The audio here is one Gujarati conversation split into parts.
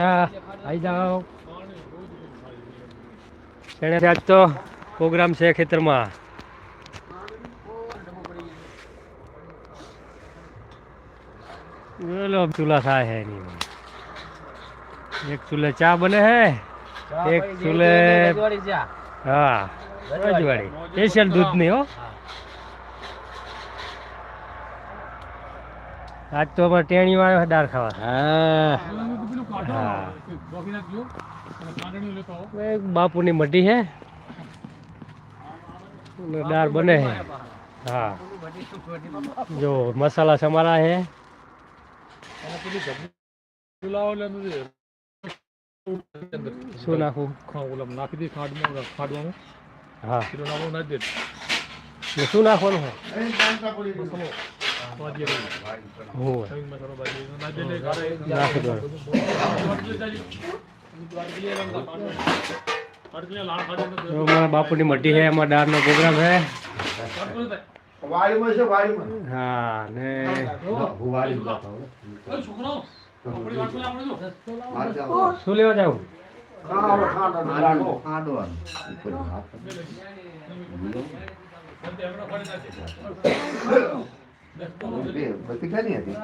આવી જાઓ. એને આજ તો પ્રોગ્રામ છે ખેતરમાં. ચૂલા થાય હે એની એક ચૂલે ચા બને હે એક ચૂલે હા રજવાડી. સ્પેશિયલ દૂધની હો. આજ તો અમારે ટેણી આવ્યો છે દાળ ખાવા. હા. હા. બાપુની મઢી છે. દાળ બને હે હા. જો મસાલા સમારા છે. શું નાખું? નાખી દે ખાડમાં ખાડવામાં હા શું નાખવાનું છે? મસાલો ભાજી રહી. હું નવીન મસાલો ભાજી નાખી દે ગાળે. નાખી દો અડકલે લાળ ખાડે ને તો મારા બાપુની મઢી છે એમાં દાળનો પ્રોગ્રામ છે વાડીમાં છે વાડીમાં હા ને હું વાડીમાં જાતો હોઉં. ઓય છોકરો આપણી વાટમાં આપણે જો. આ જાઓ. શું લેવા જાવ ખાડો, ખાડો, ખાડો. ખાડોવાનું. ઉપર હાથ. બંધ એમનો ખાડે નાખે. બે, બધી ઘણી હતી.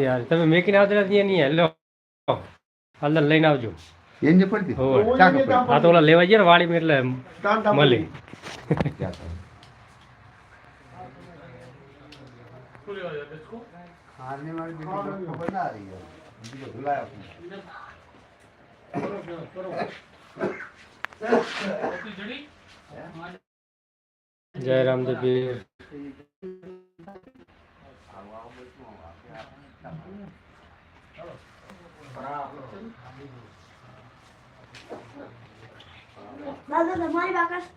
યાર તમે મેકીને આવતા નથી નહીં હેલો અંદર લઈને આવજો એની પડતી. આ તો ઓલા લેવા જઈએ ને વાડીમાં એટલે મળી? ખાને વાળી બીજી ખબર ના રહી બીજો ભૂલાયો પણ. રોટલી જડી? જય રામદેવ પીર દાદા તમારી બાકસ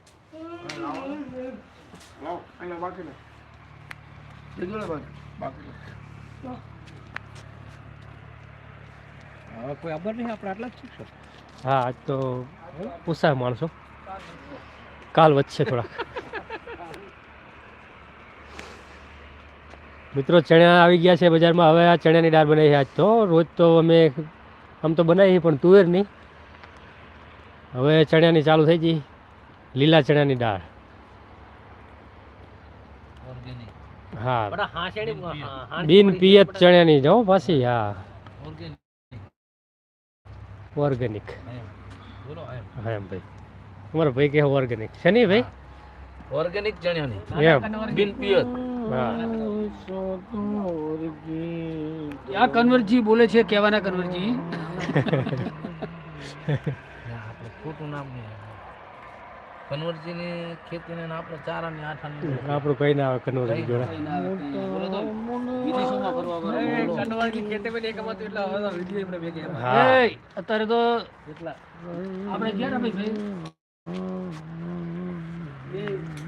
હા આજ તો પૂછાય માણસો કાલ વચ્ચે થોડાક મિત્રો ચણા આવી ગયા છે બજારમાં. હવે આ ચણાની દાળ બનાવી આજ તો. રોજ તો અમે આમ તો બનાવી પણ તુવેર નહીં હવે ચણાની ચાલુ થઈ ગઈ. લીલા ચણાની દાળ. હા. બિન પિયત ચણાની જો પાછી હા. ઓર્ગેનિક. હા ભાઈ. તમારો ભાઈ કે ઓર્ગેનિક. છે નહીં ભાઈ? ઓર્ગેનિક ચણ્યાની એમ. બિન પિયત. આ કન્વરજી બોલે છે કેવાના કન્વરજી. ખોટું નામ નહીં કન્વર્જીની ખેતીને ને આપણે ચારાની આઠાની આપણું કઈ ના આવે કન્વર્ટ જોડે. અત્યારે તો આપણે ગયા ભાઈ? બે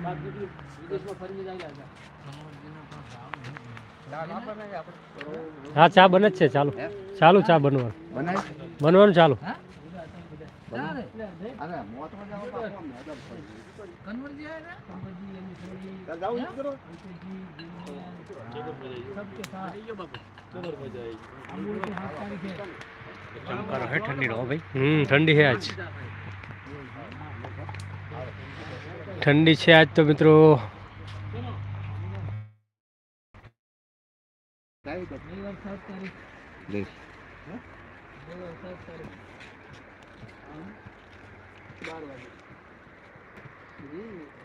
બાપ દીકરી વિદેશમાં ફરીને જ હા ચા બને જ છે ચાલુ. ચાલુ ચા બનવાનું. બનવાનું ચાલુ. હમ ઠંડી છે આજ. ઠંડી છે આજ તો મિત્રો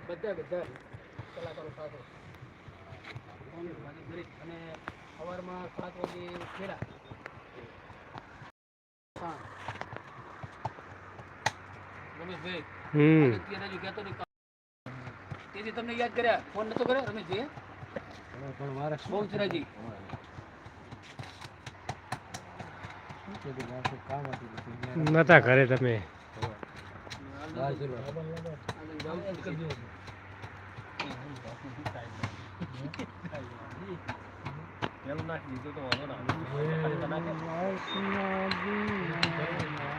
બધા બધા કલાકારો સાથે અને સવારમાં સાત વાગે ખેડા. રમેશભાઈ હમ અત્યારે હજુ કહેતો નહીં. તેથી તમને યાદ કર્યા ફોન નતો કર્યો રમેશજી બહુ ચિરાજી. નતા ઘરે તમે. નાખી દીધું તો વાંધો ના.